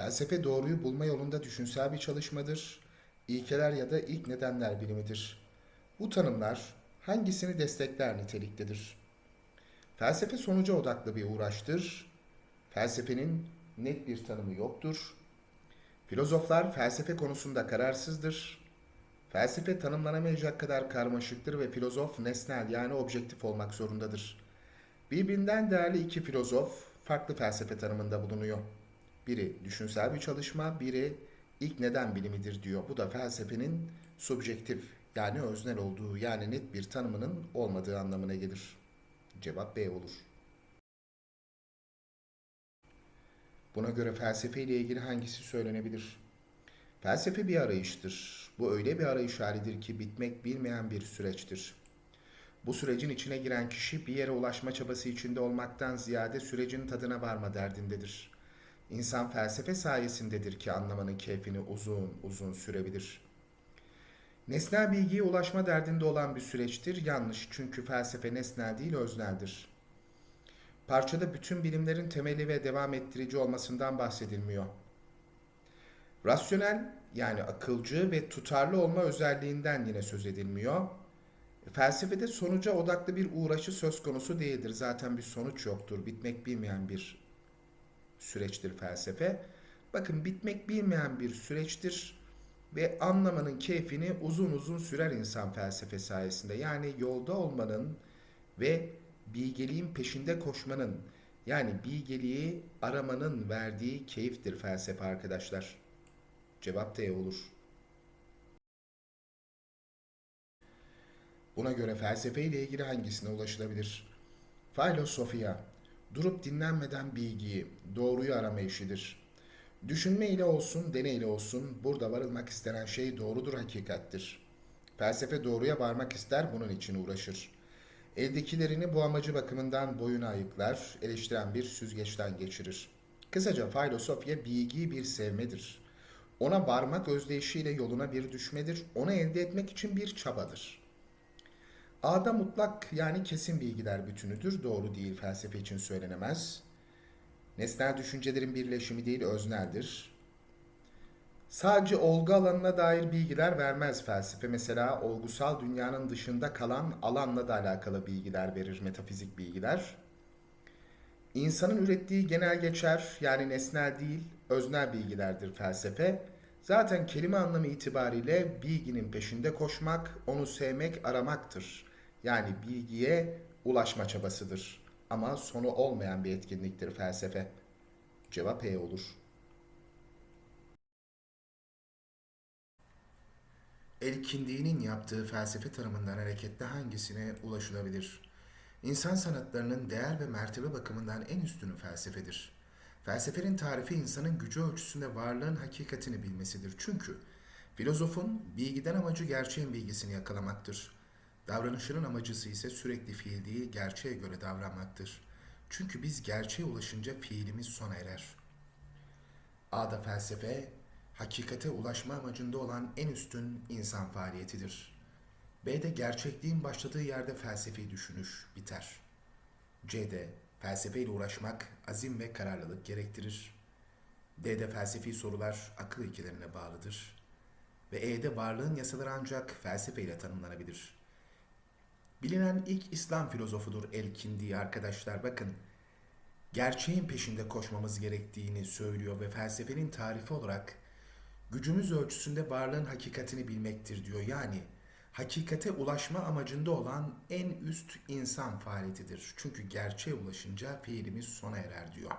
Felsefe doğruyu bulma yolunda düşünsel bir çalışmadır. İlkeler ya da ilk nedenler bilimidir. Bu tanımlar hangisini destekler niteliktedir? Felsefe sonuca odaklı bir uğraştır. Felsefenin net bir tanımı yoktur. Filozoflar felsefe konusunda kararsızdır. Felsefe tanımlanamayacak kadar karmaşıktır ve filozof nesnel yani objektif olmak zorundadır. Birbirinden değerli iki filozof farklı felsefe tanımında bulunuyor. Biri düşünsel bir çalışma, biri ilk neden bilimidir diyor. Bu da felsefenin subjektif yani öznel olduğu yani net bir tanımının olmadığı anlamına gelir. Cevap B olur. Buna göre felsefe ile ilgili hangisi söylenebilir? Felsefe bir arayıştır. Bu öyle bir arayış halidir ki bitmek bilmeyen bir süreçtir. Bu sürecin içine giren kişi bir yere ulaşma çabası içinde olmaktan ziyade sürecin tadına varma derdindedir. İnsan felsefe sayesindedir ki anlamanın keyfini uzun uzun sürebilir. Nesnel bilgiye ulaşma derdinde olan bir süreçtir. Yanlış çünkü felsefe nesnel değil özneldir. Parçada bütün bilimlerin temeli ve devam ettirici olmasından bahsedilmiyor. Rasyonel yani akılcı ve tutarlı olma özelliğinden yine söz edilmiyor. Felsefede sonuca odaklı bir uğraşı söz konusu değildir. Zaten bir sonuç yoktur. Bitmek bilmeyen bir süreçtir felsefe. Bakın bitmek bilmeyen bir süreçtir ve anlamanın keyfini uzun uzun sürer insan felsefe sayesinde. Yani yolda olmanın ve bilgeliğin peşinde koşmanın yani bilgeliği aramanın verdiği keyiftir felsefe arkadaşlar. Cevap D olur. Buna göre felsefe ile ilgili hangisine ulaşılabilir? Filosofia, durup dinlenmeden bilgiyi, doğruyu arama işidir. Düşünme ile olsun, deney ile olsun burada varılmak istenen şey doğrudur, hakikattir. Felsefe doğruya varmak ister, bunun için uğraşır. Eldekilerini bu amacı bakımından boyuna ayıklar, eleştiren bir süzgeçten geçirir. Kısaca filosofya bilgiyi bir sevmedir. Ona varmak özdeyişiyle yoluna bir düşmedir, onu elde etmek için bir çabadır. A'da mutlak yani kesin bilgiler bütünüdür, doğru değil felsefe için söylenemez. Nesnel düşüncelerin birleşimi değil özneldir. Sadece olgu alanına dair bilgiler vermez felsefe. Mesela olgusal dünyanın dışında kalan alanla da alakalı bilgiler verir, metafizik bilgiler. İnsanın ürettiği genel geçer yani nesnel değil, öznel bilgilerdir felsefe. Zaten kelime anlamı itibariyle bilginin peşinde koşmak, onu sevmek, aramaktır. Yani bilgiye ulaşma çabasıdır. Ama sonu olmayan bir etkinliktir felsefe. Cevap E olur. Elkindiğinin yaptığı felsefe tanımından hareketle hangisine ulaşılabilir? İnsan sanatlarının değer ve mertebe bakımından en üstünü felsefedir. Felsefenin tarifi insanın gücü ölçüsünde varlığın hakikatini bilmesidir. Çünkü filozofun bilgiden amacı gerçeğin bilgisini yakalamaktır. Davranışının amacısı ise sürekli fiil değil, gerçeğe göre davranmaktır. Çünkü biz gerçeğe ulaşınca fiilimiz sona erer. A'da felsefe, hakikate ulaşma amacında olan en üstün insan faaliyetidir. B'de gerçekliğin başladığı yerde felsefi düşünüş biter. C'de felsefeyle uğraşmak azim ve kararlılık gerektirir. D'de felsefi sorular akıl ilkelerine bağlıdır. Ve E'de varlığın yasaları ancak felsefeyle tanımlanabilir. Bilinen ilk İslam filozofudur El-Kindi arkadaşlar bakın. Gerçeğin peşinde koşmamız gerektiğini söylüyor ve felsefenin tarifi olarak gücümüz ölçüsünde varlığın hakikatini bilmektir diyor. Yani hakikate ulaşma amacında olan en üst insan faaliyetidir. Çünkü gerçeğe ulaşınca fiilimiz sona erer diyor.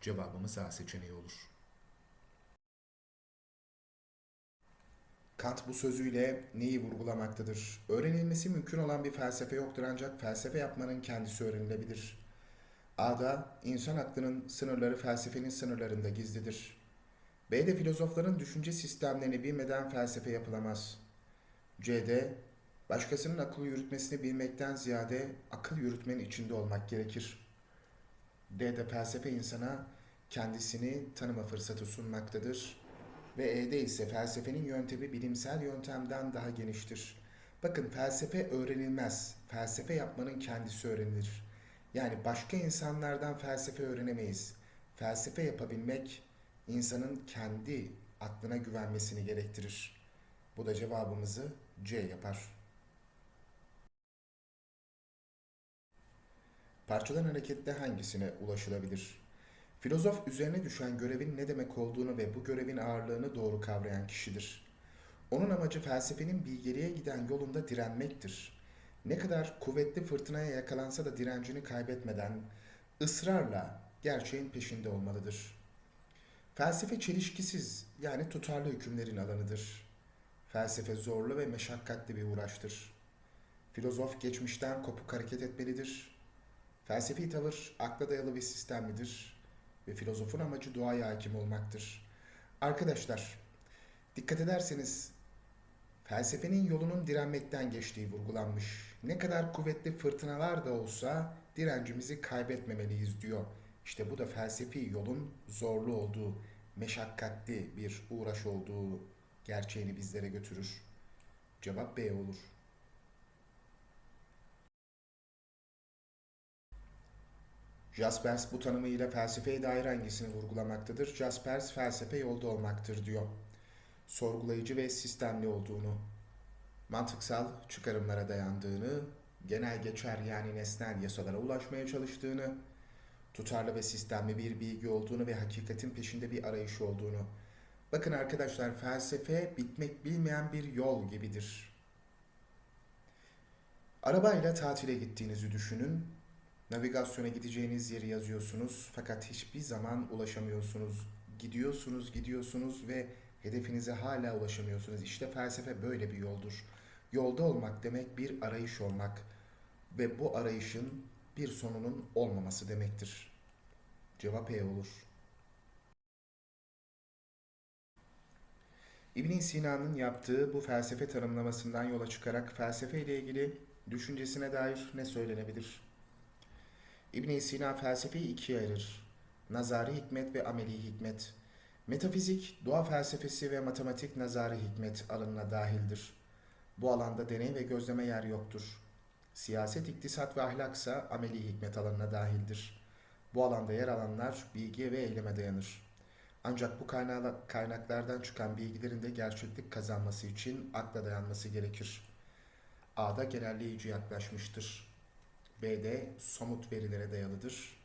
Cevabımız A seçeneği olur. Kant bu sözüyle neyi vurgulamaktadır? Öğrenilmesi mümkün olan bir felsefe yoktur ancak felsefe yapmanın kendisi öğrenilebilir. A'da insan aklının sınırları felsefenin sınırlarında gizlidir. B'de filozofların düşünce sistemlerini bilmeden felsefe yapılamaz. C'de başkasının akıl yürütmesini bilmekten ziyade akıl yürütmenin içinde olmak gerekir. D'de felsefe insana kendisini tanıma fırsatı sunmaktadır. Ve E'de ise felsefenin yöntemi bilimsel yöntemden daha geniştir. Bakın felsefe öğrenilmez. Felsefe yapmanın kendisi öğrenilir. Yani başka insanlardan felsefe öğrenemeyiz. Felsefe yapabilmek insanın kendi aklına güvenmesini gerektirir. Bu da cevabımızı C yapar. Parçadan hareketle hangisine ulaşılabilir? Filozof üzerine düşen görevin ne demek olduğunu ve bu görevin ağırlığını doğru kavrayan kişidir. Onun amacı felsefenin bilgeliğe giden yolunda direnmektir. Ne kadar kuvvetli fırtınaya yakalansa da direncini kaybetmeden ısrarla gerçeğin peşinde olmalıdır. Felsefe çelişkisiz yani tutarlı hükümlerin alanıdır. Felsefe zorlu ve meşakkatli bir uğraştır. Filozof geçmişten kopuk hareket etmelidir. Felsefi tavır akla dayalı ve sistemlidir ve filozofun amacı doğaya hakim olmaktır. Arkadaşlar, dikkat ederseniz felsefenin yolunun direnmekten geçtiği vurgulanmış. Ne kadar kuvvetli fırtınalar da olsa direncimizi kaybetmemeliyiz diyor. İşte bu da felsefi yolun zorlu olduğu, meşakkatli bir uğraş olduğu gerçeğini bizlere götürür. Cevap B olur. Jaspers bu tanımıyla felsefeye dair hangisini vurgulamaktadır? Jaspers felsefe yolda olmaktır diyor. Sorgulayıcı ve sistemli olduğunu, mantıksal çıkarımlara dayandığını, genel geçer yani nesnel yasalara ulaşmaya çalıştığını, tutarlı ve sistemli bir bilgi olduğunu ve hakikatin peşinde bir arayış olduğunu. Bakın arkadaşlar felsefe bitmek bilmeyen bir yol gibidir. Arabayla tatile gittiğinizi düşünün. Navigasyona gideceğiniz yeri yazıyorsunuz fakat hiçbir zaman ulaşamıyorsunuz. Gidiyorsunuz, gidiyorsunuz ve hedefinize hala ulaşamıyorsunuz. İşte felsefe böyle bir yoldur. Yolda olmak demek bir arayış olmak ve bu arayışın bir sonunun olmaması demektir. Cevap E olur. ibn Sina'nın yaptığı bu felsefe tanımlamasından yola çıkarak felsefe ile ilgili düşüncesine dair ne söylenebilir? İbn Sina felsefeyi ikiye ayırır. Nazari hikmet ve ameli hikmet. Metafizik, doğa felsefesi ve matematik nazari hikmet alanına dahildir. Bu alanda deney ve gözleme yer yoktur. Siyaset, iktisat ve ahlaksa ameli hikmet alanına dahildir. Bu alanda yer alanlar bilgiye ve eyleme dayanır. Ancak bu kaynaklardan çıkan bilgilerin de gerçeklik kazanması için akla dayanması gerekir. A'da genelleyici yaklaşmıştır. B'de somut verilere dayalıdır.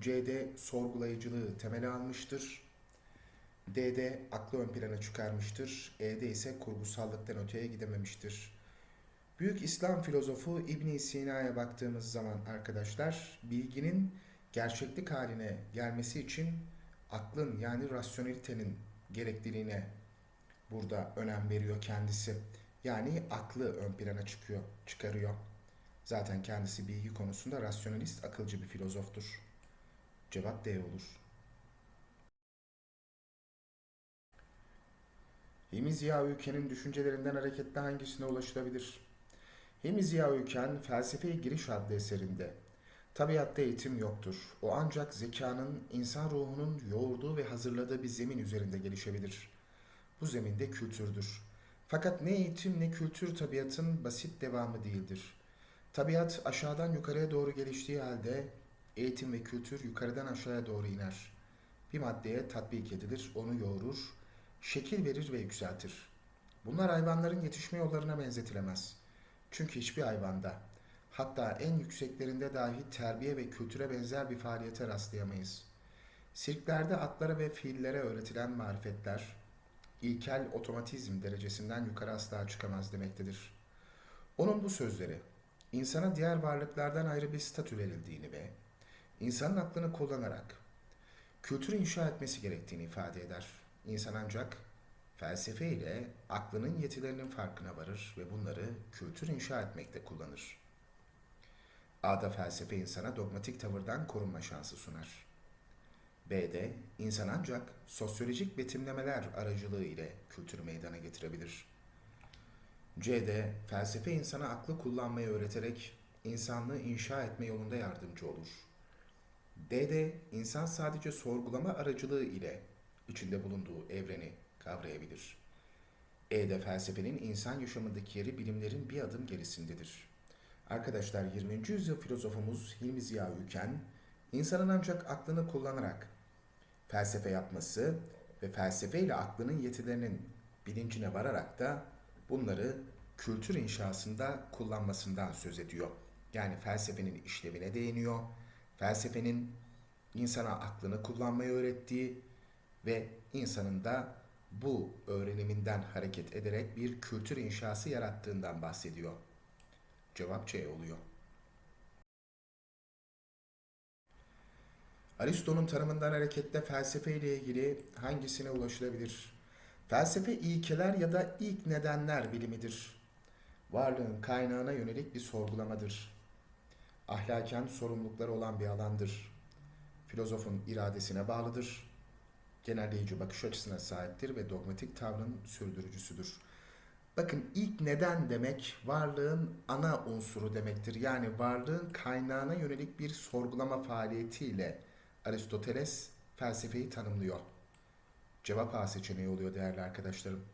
C'de sorgulayıcılığı temele almıştır. D'de aklı ön plana çıkarmıştır. E'de ise kurgusallıktan öteye gidememiştir. Büyük İslam filozofu İbn Sina'ya baktığımız zaman arkadaşlar bilginin gerçeklik haline gelmesi için aklın yani rasyonelitenin gerekliliğine burada önem veriyor kendisi. Yani aklı ön plana çıkıyor, çıkarıyor. Zaten kendisi bilgi konusunda rasyonalist, akılcı bir filozoftur. Cevap D olur. Hilmi Ziya Ülken'in düşüncelerinden hareketle hangisine ulaşılabilir? Hilmi Ziya Ülken Felsefeye Giriş adlı eserinde Tabiatta eğitim yoktur. O ancak zekanın, insan ruhunun yoğurduğu ve hazırladığı bir zemin üzerinde gelişebilir. Bu zeminde kültürdür. Fakat ne eğitim ne kültür tabiatın basit devamı değildir. Tabiat aşağıdan yukarıya doğru geliştiği halde eğitim ve kültür yukarıdan aşağıya doğru iner. Bir maddeye tatbik edilir, onu yoğurur, şekil verir ve yükseltir. Bunlar hayvanların yetişme yollarına benzetilemez. Çünkü hiçbir hayvanda, hatta en yükseklerinde dahi terbiye ve kültüre benzer bir faaliyete rastlayamayız. Sirklerde atlara ve fiillere öğretilen marifetler, ilkel otomatizm derecesinden yukarı asla çıkamaz demektedir. Onun bu sözleri, insana diğer varlıklardan ayrı bir statü verildiğini ve insanın aklını kullanarak kültür inşa etmesi gerektiğini ifade eder. İnsan ancak felsefe ile aklının yetilerinin farkına varır ve bunları kültür inşa etmekte kullanır. A'da felsefe insana dogmatik tavırdan korunma şansı sunar. B'de insan ancak sosyolojik betimlemeler aracılığı ile kültürü meydana getirebilir. C'de felsefe insana aklı kullanmayı öğreterek insanlığı inşa etme yolunda yardımcı olur. D'de insan sadece sorgulama aracılığı ile içinde bulunduğu evreni kavrayabilir. E'de felsefenin insan yaşamındaki yeri bilimlerin bir adım gerisindedir. Arkadaşlar 20. yüzyıl filozofumuz Hilmi Ziya Ülken, insanın ancak aklını kullanarak felsefe yapması ve felsefeyle aklının yetilerinin bilincine vararak da bunları kültür inşasında kullanmasından söz ediyor. Yani felsefenin işlevine değiniyor. Felsefenin insana aklını kullanmayı öğrettiği ve insanın da bu öğreniminden hareket ederek bir kültür inşası yarattığından bahsediyor. Cevap C oluyor. Aristo'nun tanımından hareketle felsefe ile ilgili hangisine ulaşılabilir? Felsefe ilkeler ya da ilk nedenler bilimidir. Varlığın kaynağına yönelik bir sorgulamadır. Ahlaken sorumlulukları olan bir alandır. Filozofun iradesine bağlıdır. Genelleyici bakış açısına sahiptir ve dogmatik tavrın sürdürücüsüdür. Bakın ilk neden demek varlığın ana unsuru demektir. Yani varlığın kaynağına yönelik bir sorgulama faaliyetiyle Aristoteles felsefeyi tanımlıyor. Cevap A seçeneği oluyor değerli arkadaşlarım.